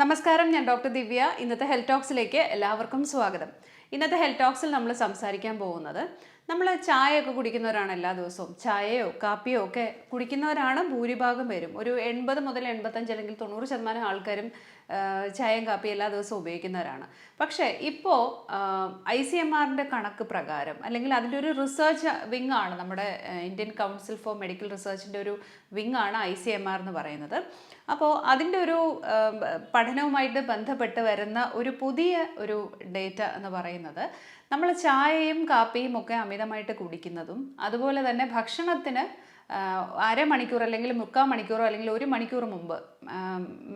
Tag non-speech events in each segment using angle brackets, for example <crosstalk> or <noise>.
നമസ്കാരം ഞാൻ ഡോക്ടർ ദിവ്യ. ഇന്നത്തെ ഹെൽത്ത് ടോക്സിലേക്ക് എല്ലാവർക്കും സ്വാഗതം. ഇന്നത്തെ ഹെൽത്ത് ടോക്സിൽ നമ്മൾ സംസാരിക്കാൻ പോകുന്നത് നമ്മൾ ചായയൊക്കെ കുടിക്കുന്നവരാണ് എല്ലാ ദിവസവും. ചായയോ കാപ്പിയോ ഒക്കെ കുടിക്കുന്നവരാണ് ഭൂരിഭാഗം പേരും. ഒരു എൺപത് മുതൽ എൺപത്തഞ്ച് അല്ലെങ്കിൽ തൊണ്ണൂറ് ശതമാനം ആൾക്കാരും ചായയും കാപ്പിയും എല്ലാ ദിവസവും ഉപയോഗിക്കുന്നവരാണ്. പക്ഷേ ഇപ്പോൾ ഐ സി എം ആറിന്റെ കണക്ക് പ്രകാരം അല്ലെങ്കിൽ അതിന്റെ ഒരു റിസർച്ച് വിങ് ആണ് നമ്മുടെ ഇന്ത്യൻ കൗൺസിൽ ഫോർ മെഡിക്കൽ റിസർച്ചിന്റെ ഒരു വിങ് ആണ് ഐ സി എം ആർ എന്ന് പറയുന്നത്. അപ്പോൾ അതിന്റെ ഒരു പഠനവുമായിട്ട് ബന്ധപ്പെട്ട് വരുന്ന ഒരു പുതിയ ഒരു ഡേറ്റ എന്ന് പറയുന്നത് നമ്മൾ ചായയും കാപ്പിയും ഒക്കെ അമിതമായിട്ട് കുടിക്കുന്നതും അതുപോലെ തന്നെ ഭക്ഷണത്തിന് അരമണിക്കൂർ അല്ലെങ്കിൽ മുക്കാൽ മണിക്കൂറോ അല്ലെങ്കിൽ ഒരു മണിക്കൂർ മുമ്പ്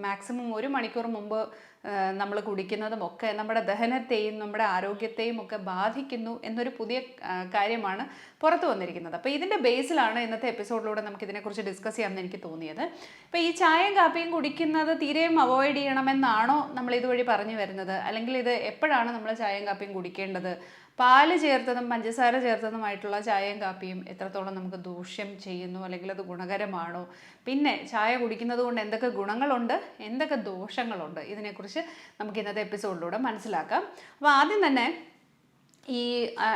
മാക്സിമം ഒരു മണിക്കൂർ മുമ്പ് നമ്മൾ കുടിക്കുന്നതും ഒക്കെ നമ്മുടെ ദഹനത്തെയും നമ്മുടെ ആരോഗ്യത്തെയും ഒക്കെ ബാധിക്കുന്നു എന്നൊരു പുതിയ കാര്യമാണ് പുറത്തു വന്നിരിക്കുന്നത്. അപ്പോൾ ഇതിന്റെ ബേസിലാണ് ഇന്നത്തെ എപ്പിസോഡിലൂടെ നമുക്ക് ഇതിനെക്കുറിച്ച് ഡിസ്കസ് ചെയ്യാമെന്ന് എനിക്ക് തോന്നിയത്. അപ്പോൾ ഈ ചായയും കാപ്പിയും കുടിക്കുന്നത് തീരെയും അവോയ്ഡ് ചെയ്യണമെന്നാണോ നമ്മൾ ഇതുവഴി പറഞ്ഞു വരുന്നത്? അല്ലെങ്കിൽ ഇത് എപ്പോഴാണ് നമ്മൾ ചായയും കാപ്പിയും കുടിക്കേണ്ടത്? പാൽ ചേർത്തതും പഞ്ചസാര ചേർത്തതുമായിട്ടുള്ള ചായയും കാപ്പിയും എത്രത്തോളം നമുക്ക് ദൂഷ്യം ചെയ്യുന്നു? അല്ലെങ്കിൽ അത് ഗുണകരമാണോ? പിന്നെ ചായ കുടിക്കുന്നത് കൊണ്ട് എന്തൊക്കെ ഗുണങ്ങളുണ്ട്? എന്തൊക്കെ ദോഷങ്ങളുണ്ട്? ഇതിനെക്കുറിച്ച് നമുക്ക് ഇന്നത്തെ എപ്പിസോഡിലൂടെ മനസ്സിലാക്കാം. അപ്പോൾ ആദ്യം തന്നെ ഈ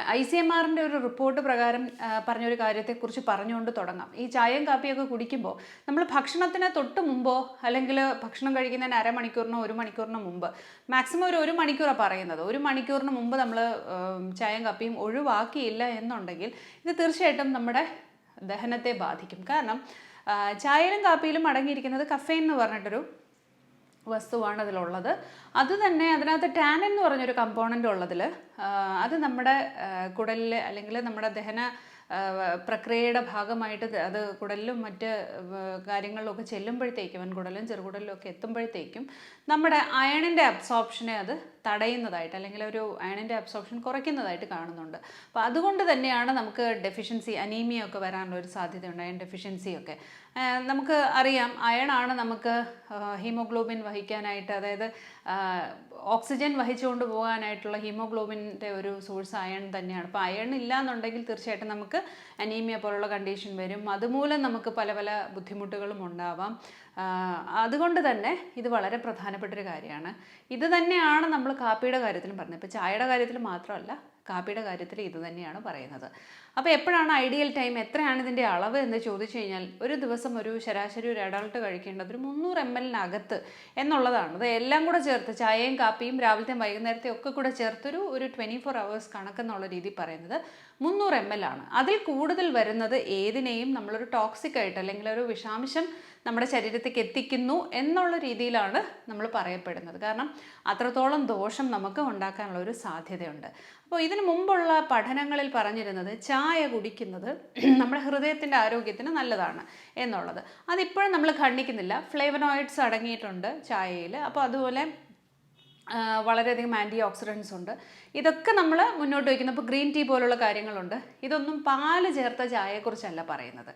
ഐ സി എം ആറിന്റെ ഒരു റിപ്പോർട്ട് പ്രകാരം പറഞ്ഞൊരു കാര്യത്തെക്കുറിച്ച് പറഞ്ഞുകൊണ്ട് തുടങ്ങാം. ഈ ചായയും കാപ്പിയൊക്കെ കുടിക്കുമ്പോൾ നമ്മൾ ഭക്ഷണത്തിന് തൊട്ട് മുമ്പോ അല്ലെങ്കിൽ ഭക്ഷണം കഴിക്കുന്നതിന് അരമണിക്കൂറിനോ ഒരു മണിക്കൂറിനോ മുമ്പ് മാക്സിമം ഒരു ഒരു മണിക്കൂറാണ് പറയുന്നത്. ഒരു മണിക്കൂറിന് മുമ്പ് നമ്മൾ ചായയും കാപ്പിയും ഒഴിവാക്കിയില്ല എന്നുണ്ടെങ്കിൽ ഇത് തീർച്ചയായിട്ടും നമ്മുടെ ദഹനത്തെ ബാധിക്കും. കാരണം ചായയിലും കാപ്പിയിലും അടങ്ങിയിരിക്കുന്നത് കഫേൻ എന്ന് പറഞ്ഞിട്ടൊരു വസ്തുവാണ് അതിലുള്ളത്. അത് തന്നെ അതിനകത്ത് ടാൻ എന്ന് പറഞ്ഞൊരു കമ്പോണന്റ് ഉള്ളതിൽ അത് നമ്മുടെ കുടലിൽ അല്ലെങ്കിൽ നമ്മുടെ ദഹന പ്രക്രിയയുടെ ഭാഗമായിട്ട് അത് കുടലിലും മറ്റ് കാര്യങ്ങളിലൊക്കെ ചെല്ലുമ്പോഴത്തേക്കും വൻകുടലും ചെറുകുടലിലും ഒക്കെ എത്തുമ്പോഴത്തേക്കും നമ്മുടെ അയണിന്റെ അബ്സോപ്ഷനെ അത് തടയുന്നതായിട്ട് അല്ലെങ്കിൽ ഒരു അയണിന്റെ അബ്സോർപ്ഷൻ കുറയ്ക്കുന്നതായിട്ട് കാണുന്നുണ്ട്. അപ്പോൾ അതുകൊണ്ട് തന്നെയാണ് നമുക്ക് ഡെഫിഷ്യൻസി അനീമിയ ഒക്കെ വരാനുള്ള ഒരു സാധ്യതയുണ്ട് അയൺ ഡെഫിഷ്യൻസി ഒക്കെ. നമുക്ക് അറിയാം അയണാണ് നമുക്ക് ഹീമോഗ്ലോബിൻ വഹിക്കാനായിട്ട് അതായത് ഓക്സിജൻ വഹിച്ചുകൊണ്ട് പോകാനായിട്ടുള്ള ഹീമോഗ്ലോബിന്റെ ഒരു സോഴ്സ് അയൺ തന്നെയാണ്. അപ്പോൾ അയൺ ഇല്ല എന്നുണ്ടെങ്കിൽ തീർച്ചയായിട്ടും നമുക്ക് അനീമിയ പോലുള്ള കണ്ടീഷൻ വരും. അതുമൂലം നമുക്ക് പല പല ബുദ്ധിമുട്ടുകളും ഉണ്ടാവാം. അതുകൊണ്ട് തന്നെ ഇത് വളരെ പ്രധാനപ്പെട്ട ഒരു കാര്യമാണ്. ഇത് തന്നെയാണ് നമ്മൾ കാപ്പിയുടെ കാര്യത്തിലും പറഞ്ഞത്. ഇപ്പോൾ ചായയുടെ കാര്യത്തിൽ മാത്രമല്ല കാപ്പിയുടെ കാര്യത്തിൽ ഇത് തന്നെയാണ് പറയുന്നത്. അപ്പോൾ എപ്പോഴാണ് ഐഡിയൽ ടൈം? എത്രയാണ് ഇതിന്റെ അളവ് എന്ന് ചോദിച്ചു കഴിഞ്ഞാൽ ഒരു ദിവസം ഒരു ശരാശരി ഒരു അഡൾട്ട് കഴിക്കേണ്ടത് ഒരു മുന്നൂറ് എം എല്ലിനകത്ത് എന്നുള്ളതാണ്. അത് എല്ലാം കൂടെ ചേർത്ത് ചായയും കാപ്പിയും രാവിലത്തെയും വൈകുന്നേരത്തെയും ഒക്കെ കൂടെ ചേർത്തൊരു ഒരു ട്വന്റി ഫോർ അവേഴ്സ് കണക്കെന്നുള്ള രീതി പറയുന്നത് മുന്നൂറ് എം എൽ ആണ് അതിൽ കൂടുതൽ വരുന്നത് ഏതിനെയും നമ്മളൊരു ടോക്സിക് ആയിട്ട് അല്ലെങ്കിൽ ഒരു വിഷാംശം നമ്മുടെ ശരീരത്തേക്ക് എത്തിക്കുന്നു എന്നുള്ള രീതിയിലാണ് നമ്മൾ പറയപ്പെടുന്നത്. കാരണം അത്രത്തോളം ദോഷം നമുക്ക് ഉണ്ടാക്കാനുള്ള ഒരു സാധ്യതയുണ്ട്. അപ്പോൾ ഇതിനു മുമ്പുള്ള പഠനങ്ങളിൽ പറഞ്ഞിരുന്നത് ചായ കുടിക്കുന്നത് <clears throat> നമ്മുടെ ഹൃദയത്തിന്റെ ആരോഗ്യത്തിന് നല്ലതാണ് എന്നുള്ളത്. അതിപ്പോഴും നമ്മൾ ഖണ്ഡിക്കുന്നില്ല. ഫ്ലേവനോയിഡ്സ് അടങ്ങിയിട്ടുണ്ട് ചായയിൽ. അപ്പോൾ അതുപോലെ വളരെയധികം ആന്റി ഓക്സിഡൻസ് ഉണ്ട്. ഇതൊക്കെ നമ്മൾ മുന്നോട്ട് വയ്ക്കുന്ന ഇപ്പോൾ ഗ്രീൻ ടീ പോലുള്ള കാര്യങ്ങളുണ്ട്. ഇതൊന്നും പാൽ ചേർത്ത ചായയെക്കുറിച്ചല്ല പറയുന്നത്.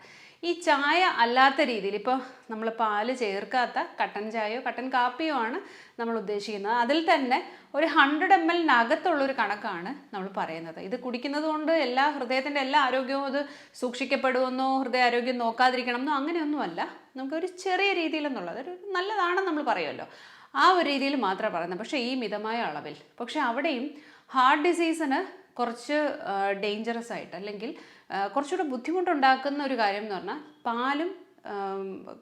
ഈ ചായ അല്ലാത്ത രീതിയിൽ ഇപ്പോൾ നമ്മൾ പാൽ ചേർക്കാത്ത കട്ടൻ ചായയോ കട്ടൻ കാപ്പിയോ ആണ് നമ്മൾ ഉദ്ദേശിക്കുന്നത്. അതിൽ തന്നെ ഒരു ഹൺഡ്രഡ് എം എല്ലിനകത്തുള്ളൊരു കണക്കാണ് നമ്മൾ പറയുന്നത്. ഇത് കുടിക്കുന്നത് കൊണ്ട് എല്ലാ ഹൃദയത്തിന്റെ എല്ലാ ആരോഗ്യവും അത് സൂക്ഷിക്കപ്പെടുമെന്നോ ഹൃദയ ആരോഗ്യം നോക്കാതിരിക്കണം എന്നോ അങ്ങനെയൊന്നുമല്ല നമുക്കൊരു ചെറിയ രീതിയിലെന്നുള്ളത് ഒരു നല്ലതാണെന്ന് നമ്മൾ പറയുമല്ലോ. ആ ഒരു രീതിയിൽ മാത്രമേ പറയുന്നത്. പക്ഷേ ഈ മിതമായ അളവിൽ. പക്ഷേ അവിടെയും ഹാർട്ട് ഡിസീസിന് കുറച്ച് ഡേഞ്ചറസ് ആയിട്ട് അല്ലെങ്കിൽ കുറച്ചുകൂടെ ബുദ്ധിമുട്ടുണ്ടാക്കുന്ന ഒരു കാര്യം എന്ന് പറഞ്ഞാൽ പാലും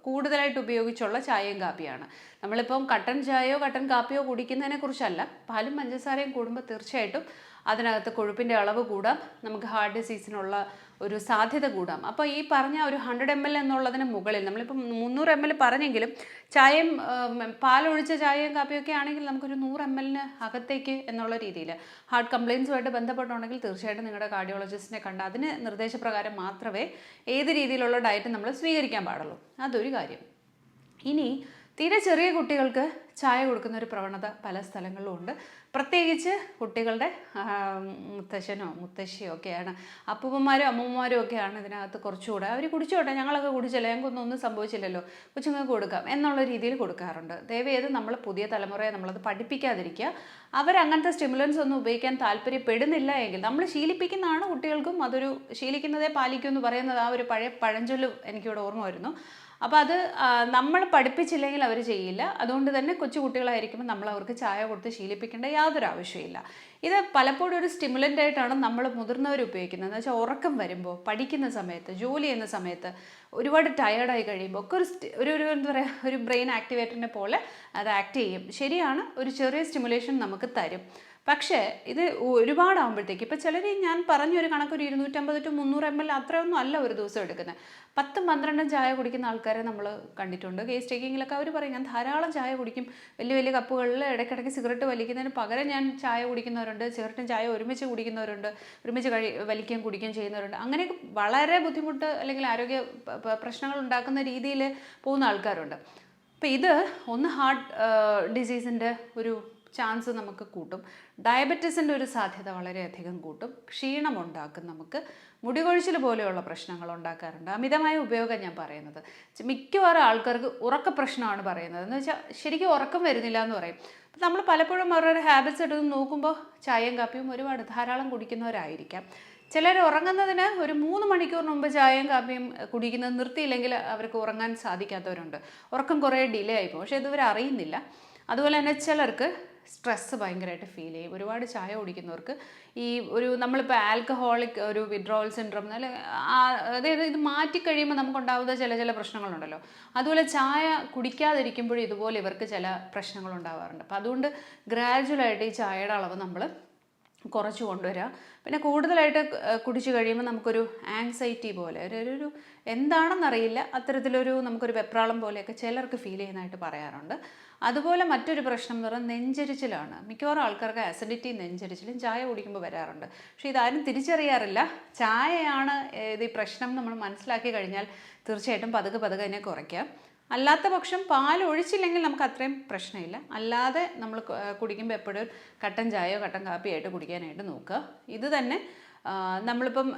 കൂടുതലായിട്ട് ഉപയോഗിച്ചുള്ള ചായയും കാപ്പിയാണ്. നമ്മളിപ്പം കട്ടൻ ചായയോ കട്ടൻ കാപ്പിയോ കുടിക്കുന്നതിനെ കുറിച്ചല്ല. പാലും പഞ്ചസാരയും കൂടുമ്പോൾ തീർച്ചയായിട്ടും അതിനകത്ത് കൊഴുപ്പിന്റെ അളവ് കൂടാം. നമുക്ക് ഹാർട്ട് ഡിസീസിനുള്ള ഒരു സാധ്യത കൂടാം. അപ്പോൾ ഈ പറഞ്ഞ ഒരു ഹൺഡ്രഡ് എം എൽ എന്നുള്ളതിന് മുകളിൽ നമ്മളിപ്പം മുന്നൂറ് എം എൽ പറഞ്ഞെങ്കിലും ചായയും പാലൊഴിച്ച ചായയും കാപ്പിയൊക്കെ ആണെങ്കിൽ നമുക്കൊരു നൂറ് എം എല്ലിന് അകത്തേക്ക് എന്നുള്ള രീതിയിൽ ഹാർട്ട് കംപ്ലയിൻസുമായിട്ട് ബന്ധപ്പെട്ടുണ്ടെങ്കിൽ തീർച്ചയായിട്ടും നിങ്ങളുടെ കാർഡിയോളജിസ്റ്റിനെ കണ്ട് അതിന് നിർദ്ദേശപ്രകാരം മാത്രമേ ഏത് രീതിയിലുള്ള ഡയറ്റ് നമ്മൾ സ്വീകരിക്കാൻ പാടുള്ളൂ. അതൊരു കാര്യം. ഇനി തീരെ ചെറിയ കുട്ടികൾക്ക് ചായ കൊടുക്കുന്ന ഒരു പ്രവണത പല സ്ഥലങ്ങളിലും ഉണ്ട്. പ്രത്യേകിച്ച് കുട്ടികളുടെ മുത്തശ്ശനോ മുത്തശ്ശിയോ ഒക്കെയാണ്. അപ്പൂപ്പന്മാരോ അമ്മൂമ്മമാരോ ഒക്കെയാണ് ഇതിനകത്ത് കുറച്ചുകൂടെ. അവർ കുടിച്ചോട്ടെ ഞങ്ങളൊക്കെ കുടിച്ചല്ലോ ഞങ്ങൾക്കൊന്നും ഒന്നും സംഭവിച്ചില്ലല്ലോ കൊച്ചുങ്ങൾക്ക് കൊടുക്കാം എന്നുള്ള രീതിയിൽ കൊടുക്കാറുണ്ട്. ദയവേത് നമ്മൾ പുതിയ തലമുറയെ നമ്മളത് പഠിപ്പിക്കാതിരിക്കുക. അവരങ്ങനത്തെ സ്റ്റിമുലൻസ് ഒന്നും ഉപയോഗിക്കാൻ താല്പര്യപ്പെടുന്നില്ല എങ്കിൽ നമ്മൾ ശീലിപ്പിക്കുന്നതാണ് കുട്ടികൾക്കും അതൊരു ശീലിക്കുന്നതേ പാലിക്കൂ എന്ന് പറയുന്നത് ആ ഒരു പഴയ പഴഞ്ചൊല്ല് എനിക്കിവിടെ ഓർമ്മ വരുന്നു. അപ്പോൾ അത് നമ്മൾ പഠിപ്പിച്ചില്ലെങ്കിൽ അവർ ചെയ്യില്ല. അതുകൊണ്ട് തന്നെ കൊച്ചു കുട്ടികളായിരിക്കുമ്പോൾ നമ്മൾ അവർക്ക് ചായ കൊടുത്ത് ശീലിപ്പിക്കേണ്ട യാതൊരു ആവശ്യമില്ല ഇത് പലപ്പോഴും ഒരു സ്റ്റിമുലന്റ് ആയിട്ടാണ് നമ്മൾ മുതിർന്നവർ ഉപയോഗിക്കുന്നത്. എന്ന് വെച്ചാൽ ഉറക്കം വരുമ്പോൾ പഠിക്കുന്ന സമയത്ത് ജോലി ചെയ്യുന്ന സമയത്ത് ഒരുപാട് ടയേർഡായി കഴിയുമ്പോൾ ഒക്കെ ഒരു ഒരു ഒരു എന്താ പറയുക ഒരു ബ്രെയിൻ ആക്ടിവേറ്ററിനെ പോലെ അത് ആക്ട് ചെയ്യും. ശരിയാണ് ഒരു ചെറിയ സ്റ്റിമുലേഷൻ നമുക്ക് തരും. പക്ഷേ ഇത് ഒരുപാടാകുമ്പോഴത്തേക്ക് ഇപ്പോൾ ചിലർ ഞാൻ പറഞ്ഞൊരു കണക്കൊരു ഇരുന്നൂറ്റമ്പത് ടു മുന്നൂറ് എം എൽ അത്രയൊന്നും അല്ല ഒരു ദിവസം എടുക്കുന്നത്. പത്തും പന്ത്രണ്ടും ചായ കുടിക്കുന്ന ആൾക്കാരെ നമ്മൾ കണ്ടിട്ടുണ്ട്. കേസ് ടേക്കിങ്ങിലൊക്കെ അവർ പറയും ഞാൻ ധാരാളം ചായ കുടിക്കും. വലിയ വലിയ കപ്പുകളിൽ ഇടയ്ക്കിടയ്ക്ക് സിഗരറ്റ് വലിക്കുന്നതിന് പകരം ഞാൻ ചായ കുടിക്കുന്നവരുണ്ട്. സിഗരറ്റും ചായ ഒരുമിച്ച് കുടിക്കുന്നവരുണ്ട്. ഒരുമിച്ച് കഴി വലിക്കുകയും കുടിക്കുകയും ചെയ്യുന്നവരുണ്ട്. അങ്ങനെയൊക്കെ വളരെ ബുദ്ധിമുട്ട് അല്ലെങ്കിൽ ആരോഗ്യ പ്രശ്നങ്ങൾ ഉണ്ടാക്കുന്ന രീതിയിൽ പോകുന്ന ആൾക്കാരുണ്ട്. അപ്പോൾ ഇത് ഒന്ന് ഹാർട്ട് ഡിസീസിന്റെ ഒരു ചാൻസ് നമുക്ക് കൂട്ടും. ഡയബറ്റീസിന്റെ ഒരു സാധ്യത വളരെയധികം കൂട്ടും. ക്ഷീണം ഉണ്ടാക്കും നമുക്ക്. മുടികൊഴിച്ചിൽ പോലെയുള്ള പ്രശ്നങ്ങൾ ഉണ്ടാക്കാറുണ്ട്. അമിതമായ ഉപയോഗം ഞാൻ പറയുന്നത്. മിക്കവാറും ആൾക്കാർക്ക് ഉറക്ക പ്രശ്നമാണ് പറയുന്നത്. എന്ന് വെച്ചാൽ ശരിക്കും ഉറക്കം വരുന്നില്ല എന്ന് പറയും. അപ്പം നമ്മൾ പലപ്പോഴും അവരുടെ ഹാബിറ്റ്സ് എടുത്ത് നോക്കുമ്പോൾ ചായയും കാപ്പിയും ഒരുപാട് ധാരാളം കുടിക്കുന്നവരായിരിക്കാം. ചിലർ ഉറങ്ങുന്നതിന് ഒരു മൂന്ന് മണിക്കൂറിന് മുമ്പ് ചായയും കാപ്പിയും കുടിക്കുന്നത് നിർത്തിയില്ലെങ്കിൽ അവർക്ക് ഉറങ്ങാൻ സാധിക്കാത്തവരുണ്ട്. ഉറക്കം കുറേ ഡിലേ ആയിപ്പോൾ പക്ഷേ ഇതുവരെ അറിയുന്നില്ല. അതുപോലെ തന്നെ ചിലർക്ക് സ്ട്രെസ്സ് ഭയങ്കരമായിട്ട് ഫീൽ ചെയ്യും. ഒരുപാട് ചായ കുടിക്കുന്നവർക്ക് ഈ ഒരു നമ്മളിപ്പോൾ ആൽക്കഹോളിക് ഒരു വിഡ്രോവൽ സിൻഡ്രം അല്ലെങ്കിൽ അതായത് ഇത് മാറ്റി കഴിയുമ്പോൾ നമുക്കുണ്ടാവുന്ന ചില ചില പ്രശ്നങ്ങളുണ്ടല്ലോ. അതുപോലെ ചായ കുടിക്കാതിരിക്കുമ്പോഴും ഇതുപോലെ ഇവർക്ക് ചില പ്രശ്നങ്ങളുണ്ടാവാറുണ്ട്. അപ്പോൾ അതുകൊണ്ട് ഗ്രാജുവലായിട്ട് ഈ ചായയുടെ അളവ് നമ്മൾ കുറച്ച് കൊണ്ടുവരിക പിന്നെ കൂടുതലായിട്ട് കുടിച്ച് കഴിയുമ്പോൾ നമുക്കൊരു ആങ്സൈറ്റി പോലെ ഒരു ഒരു- ഒരു എന്താണെന്നറിയില്ല. അത്തരത്തിലൊരു നമുക്കൊരു വെപ്രാളം പോലെയൊക്കെ ചിലർക്ക് ഫീൽ ചെയ്യുന്നതായിട്ട് പറയാറുണ്ട്. അതുപോലെ മറ്റൊരു പ്രശ്നം എന്ന് പറയുന്നത് നെഞ്ചരിച്ചിലാണ്. മിക്കവാറും ആൾക്കാർക്ക് ആസിഡിറ്റി നെഞ്ചരിച്ചിലും ചായ കുടിക്കുമ്പോൾ വരാറുണ്ട്. പക്ഷേ ഇതാരും തിരിച്ചറിയാറില്ല. ചായയാണ് ഇത് ഈ പ്രശ്നം നമ്മൾ മനസ്സിലാക്കി കഴിഞ്ഞാൽ തീർച്ചയായിട്ടും പതുക്കെ പതുക്കെ അതിനെ കുറയ്ക്കാം. അല്ലാത്ത പക്ഷം പാൽ ഒഴിച്ചില്ലെങ്കിൽ നമുക്ക് അത്രയും പ്രശ്നമില്ല. അല്ലാതെ നമ്മൾ കുടിക്കുമ്പോൾ എപ്പോഴും കട്ടൻ ചായയോ കട്ടൻ കാപ്പിയായിട്ട് കുടിക്കാനായിട്ട് നോക്കുക. ഇത് തന്നെ നമ്മളിപ്പം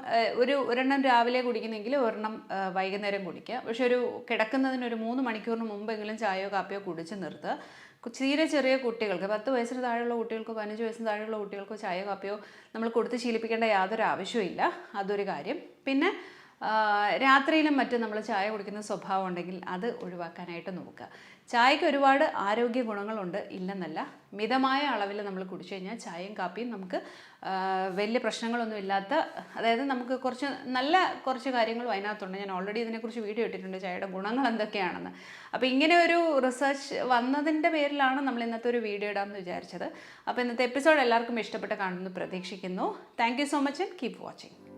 ഒരു ഒരെണ്ണം രാവിലെ കുടിക്കുന്നെങ്കിൽ ഒരെണ്ണം വൈകുന്നേരം കുടിക്കുക. പക്ഷെ ഒരു കിടക്കുന്നതിന് ഒരു മൂന്ന് മണിക്കൂറിന് മുമ്പെങ്കിലും ചായയോ കാപ്പിയോ കുടിച്ച് നിർത്തുക. തീരെ ചെറിയ കുട്ടികൾക്ക് പത്ത് വയസ്സിന് താഴെയുള്ള കുട്ടികൾക്കോ പതിനഞ്ച് വയസ്സിന് താഴെയുള്ള കുട്ടികൾക്കോ ചായയോ കാപ്പിയോ നമ്മൾ കൊടുത്ത് ശീലിപ്പിക്കേണ്ട യാതൊരു ആവശ്യവും ഇല്ല അതൊരു കാര്യം. പിന്നെ രാത്രിയിലും മറ്റും നമ്മൾ ചായ കുടിക്കുന്ന സ്വഭാവം ഉണ്ടെങ്കിൽ അത് ഒഴിവാക്കാനായിട്ട് നോക്കുക. ചായക്ക് ഒരുപാട് ആരോഗ്യ ഗുണങ്ങളുണ്ട് ഇല്ലെന്നല്ല. മിതമായ അളവിൽ നമ്മൾ കുടിച്ചു കഴിഞ്ഞാൽ ചായയും കാപ്പിയും നമുക്ക് വലിയ പ്രശ്നങ്ങളൊന്നും ഇല്ലാത്ത അതായത് നമുക്ക് കുറച്ച് നല്ല കുറച്ച് കാര്യങ്ങളും അതിനകത്തുണ്ട്. ഞാൻ ഓൾറെഡി ഇതിനെക്കുറിച്ച് വീഡിയോ ഇട്ടിട്ടുണ്ട് ചായയുടെ ഗുണങ്ങൾ എന്തൊക്കെയാണെന്ന്. അപ്പോൾ ഇങ്ങനെ ഒരു റിസർച്ച് വന്നതിന്റെ പേരിലാണ് നമ്മൾ ഇന്നത്തെ ഒരു വീഡിയോ ഇടാമെന്ന് വിചാരിച്ചത്. അപ്പോൾ ഇന്നത്തെ എപ്പിസോഡ് എല്ലാവർക്കും ഇഷ്ടപ്പെട്ട് കാണുമെന്ന് പ്രതീക്ഷിക്കുന്നു. Thank so much and keep watching